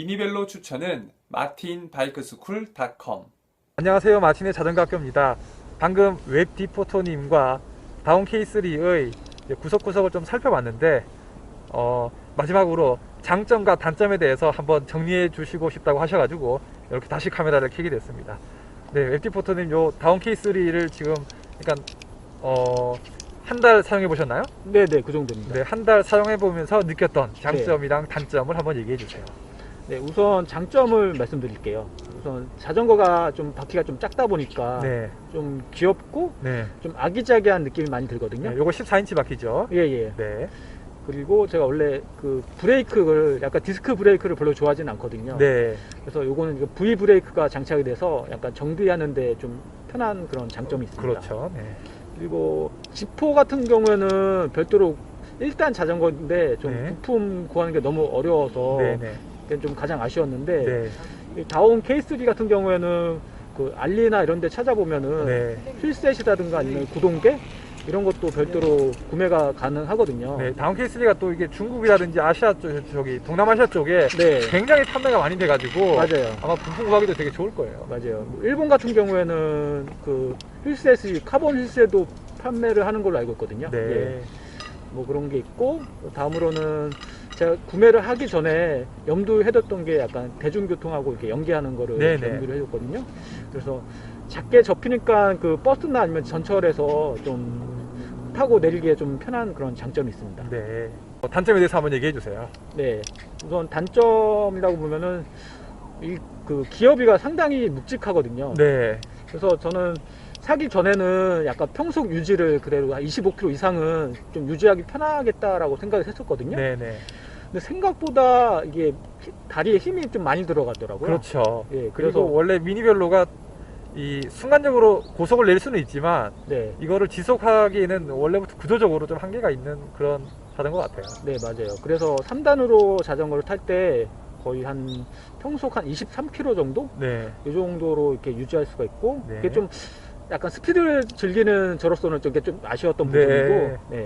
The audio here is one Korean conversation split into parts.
미니벨로 추천은 마틴바이크스쿨닷컴. 안녕하세요. 마틴의 자전거 학교입니다. 방금 웹디포토님과 다운 K3의 구석구석을 좀 살펴봤는데 어, 마지막으로 장점과 단점에 대해서 한번 정리해 주시고 싶다고 하셔가지고 이렇게 다시 카메라를 켜게 됐습니다. 네 웹디포토님 요 다운 K3를 지금 그러니까 어, 한 달 사용해 보셨나요? 네 네 그 정도입니다. 네 한 달 사용해 보면서 느꼈던 장점이랑 단점을 한번 얘기해 주세요 네, 우선 장점을 말씀드릴게요. 우선 자전거가 좀 바퀴가 좀 작다 보니까 네, 좀 귀엽고 네. 좀 아기자기한 느낌이 많이 들거든요. 네, 요거 14인치 바퀴죠 예, 예. 네, 그리고 제가 원래 그 브레이크를 약간 디스크 브레이크를 별로 좋아하진 않거든요. 네, 그래서 요거는 V 브레이크가 장착이 돼서 약간 정비하는데 좀 편한 그런 장점이 있습니다. 그렇죠 네. 그리고 지포 같은 경우에는 별도로 일단 자전거인데 좀 네. 부품 구하는 게 너무 어려워서 네, 네. 그게 좀 가장 아쉬웠는데 네, 이 다운 K3 같은 경우에는 그 알리나 이런 데 찾아보면은 네, 휠셋이라든가 아니면 구동계 이런 것도 별도로 구매가 가능하거든요. 네. 다운 K3가 또 이게 중국이라든지 아시아 쪽, 저기 동남아시아 쪽에 네, 굉장히 판매가 많이 돼가지고 맞아요. 아마 부품 구하기도 되게 좋을 거예요. 맞아요. 뭐 일본 같은 경우에는 그 휠셋이 카본 휠셋도 판매를 하는 걸로 알고 있거든요. 네, 예, 뭐 그런 게 있고 다음으로는 제가 구매를 하기 전에 염두해뒀던 게 약간 대중교통하고 이렇게 연계하는 거를 네, 이렇게 네. 염두를 해줬거든요. 그래서 작게 접히니까 그 버스나 아니면 전철에서 좀 타고 내리기에 좀 편한 그런 장점이 있습니다. 네. 어, 단점에 대해서 한번 얘기해 주세요. 네, 우선 단점이라고 보면은 이 그 기어비가 상당히 묵직하거든요. 네, 그래서 저는 사기 전에는 약간 평속 유지를 그대로 한 25km 이상은 좀 유지하기 편하겠다라고 생각을 했었거든요. 네, 네. 근데 생각보다 이게 히- 다리에 힘이 좀 많이 들어가더라고요. 그렇죠. 예, 그래서 원래 미니벨로가 이 순간적으로 고속을 낼 수는 있지만 네, 이거를 지속하기에는 원래부터 구조적으로 좀 한계가 있는 그런 자전거 같아요. 네 맞아요. 그래서 3단으로 자전거를 탈 때 거의 한 평속 한 23km 정도 네, 이 정도로 이렇게 유지할 수가 있고 네. 그게 좀 약간 스피드를 즐기는 저로서는 좀, 이게 좀 아쉬웠던 네. 부분이고 네.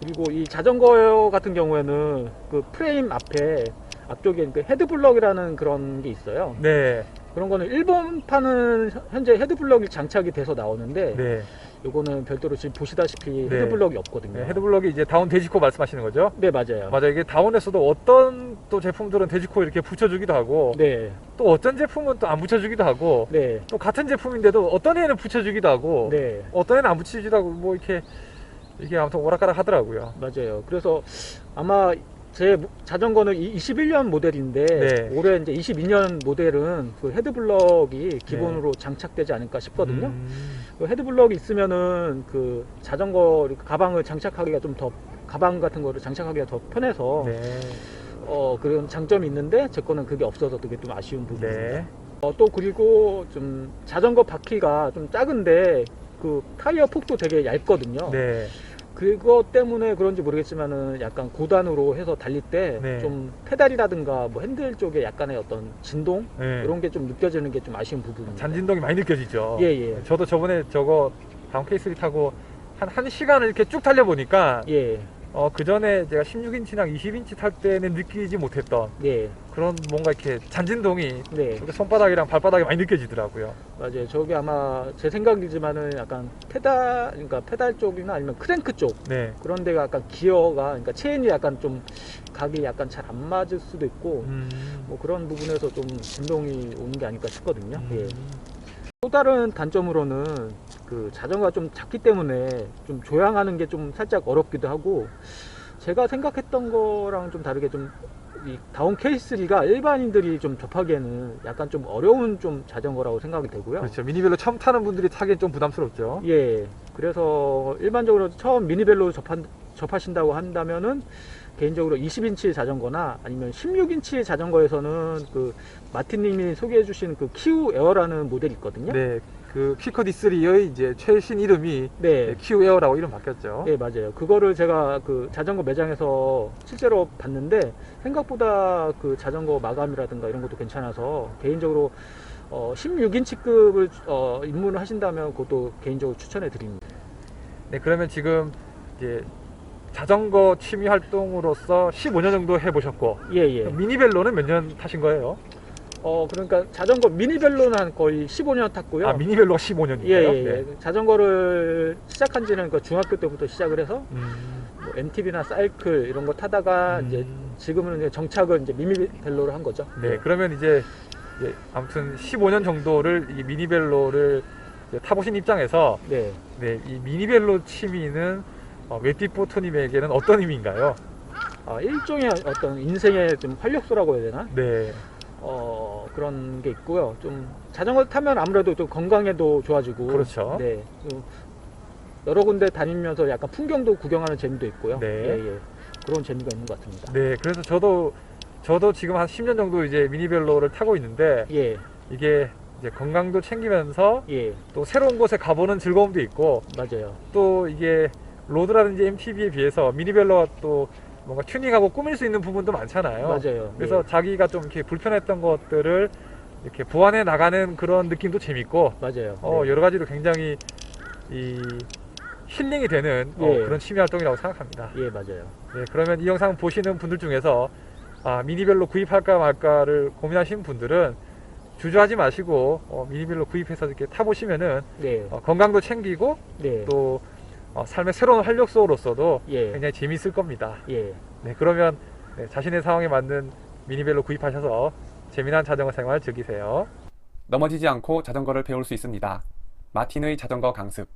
그리고 이 자전거 같은 경우에는 그 프레임 앞에 앞쪽에 그 헤드블럭이라는 그런 게 있어요. 네, 그런 거는 일본판은 현재 헤드블럭이 장착이 돼서 나오는데 네. 요거는 별도로 지금 보시다시피 네. 헤드블럭이 없거든요. 네, 헤드블럭이 이제 다운 데지코 말씀하시는 거죠? 네 맞아요. 맞아요. 이게 다운에서도 어떤 또 제품들은 데지코 이렇게 붙여주기도 하고 네, 또 어떤 제품은 또 안 붙여주기도 하고 네, 또 같은 제품인데도 어떤 애는 붙여주기도 하고 네. 어떤 애는 안 붙이기도 하고 뭐 이렇게 이게 아무튼 오락가락 하더라고요. 맞아요. 그래서 아마 제 모- 자전거는 21년 모델인데 네. 올해 이제 22년 모델은 그 헤드블럭이 기본으로 장착되지 않을까 싶거든요. 음, 그 헤드블럭이 있으면은 그 자전거 가방을 장착하기가 좀 더 가방 같은 거를 장착하기가 더 편해서 네, 어 그런 장점이 있는데 제 거는 그게 없어서 그게 좀 아쉬운 부분입니다. 네, 어, 또 그리고 좀 자전거 바퀴가 좀 작은데 그 타이어 폭도 되게 얇거든요. 네, 그것 때문에 그런지 모르겠지만은 약간 고단으로 해서 달릴 때 네. 좀 페달이라든가 뭐 핸들 쪽에 약간의 어떤 진동 네. 이런 게 좀 느껴지는 게 좀 아쉬운 부분입니다. 잔진동이 많이 느껴지죠. 예, 예. 저도 저번에 저거 다운 K3 타고 한, 한 시간을 이렇게 쭉 달려보니까 예. 어, 그 전에 제가 16인치랑 20인치 탈 때는 느끼지 못했던 네. 그런 뭔가 이렇게 잔진동이 네. 이렇게 손바닥이랑 발바닥이 많이 느껴지더라고요. 맞아요. 저게 아마 제 생각이지만은 약간 페달 그러니까 페달 쪽이나 아니면 크랭크 쪽 네. 그런 데가 약간 기어가 그러니까 체인이 약간 좀 각이 약간 잘 안 맞을 수도 있고 음. 뭐 그런 부분에서 좀 진동이 오는 게 아닐까 싶거든요. 음. 예. 또 다른 단점으로는 그 자전거가 좀 작기 때문에 좀 조향하는 게 좀 살짝 어렵기도 하고 제가 생각했던 거랑 좀 다르게 좀 이 다운 K3가 일반인들이 좀 접하기에는 약간 좀 어려운 좀 자전거라고 생각이 되고요. 그렇죠. 미니벨로 처음 타는 분들이 타기엔 좀 부담스럽죠. 예. 그래서 일반적으로 처음 미니벨로 접한, 접하신다고 한다면은 개인적으로 20인치 자전거나 아니면 16인치 자전거에서는 그 마틴님이 소개해 주신 그 키우 에어라는 모델이 있거든요. 네. 그 퀴커 D3의 이제 최신 이름이 네. 큐 에어라고 이름 바뀌었죠. 네, 맞아요. 그거를 제가 그 자전거 매장에서 실제로 봤는데 생각보다 그 자전거 마감이라든가 이런 것도 괜찮아서 개인적으로 어, 16인치급을 어, 입문을 하신다면 그것도 개인적으로 추천해 드립니다. 네, 그러면 지금 이제 자전거 취미 활동으로서 15년 정도 해보셨고 예, 예. 미니벨로는 몇 년 타신 거예요? 어, 그러니까 자전거 미니벨로는 한 거의 15년 탔고요. 아 미니벨로가 15년이에요? 예, 예, 예. 자전거를 시작한 지는 그 중학교 때부터 시작을 해서 음, 뭐 MTB나 사이클 이런 거 타다가 이제 음, 지금은 이제 정착을 이제 미니벨로로 한 거죠. 네 그러면 이제 예, 아무튼 15년 정도를 이 미니벨로를 이제 타보신 입장에서 네. 네, 이 미니벨로 취미는 어, 웨티포토님에게는 어떤 의미인가요? 아, 일종의 어떤 인생의 좀 활력소라고 해야 되나? 네, 어, 그런 게 있고요. 좀 자전거 타면 아무래도 또 건강에도 좋아지고. 그렇죠. 네. 또 여러 군데 다니면서 약간 풍경도 구경하는 재미도 있고요. 네. 예, 예. 그런 재미가 있는 것 같습니다. 네, 그래서 저도 저도 지금 한 10년 정도 이제 미니벨로를 타고 있는데 예, 이게 이제 건강도 챙기면서 예, 또 새로운 곳에 가보는 즐거움도 있고 맞아요. 또 이게 로드라든지 MTB에 비해서 미니벨로가 또 뭔가 튜닝하고 꾸밀 수 있는 부분도 많잖아요. 맞아요. 그래서 자기가 좀 이렇게 불편했던 것들을 이렇게 보완해 나가는 그런 느낌도 재밌고 예, 맞아요. 어, 네. 여러 가지로 굉장히 이 힐링이 되는 어, 예. 그런 취미 활동이라고 생각합니다. 예, 맞아요. 네, 그러면 이 영상 보시는 분들 중에서 아, 미니벨로 구입할까 말까를 고민하시는 분들은 주저하지 마시고 어, 미니벨로 구입해서 이렇게 타보시면은 네, 어, 건강도 챙기고 네, 또 어, 삶의 새로운 활력소로서도 예, 굉장히 재미있을 겁니다. 예, 네, 그러면 네, 자신의 상황에 맞는 미니벨로 구입하셔서 재미난 자전거 생활 즐기세요. 넘어지지 않고 자전거를 배울 수 있습니다. 마틴의 자전거 강습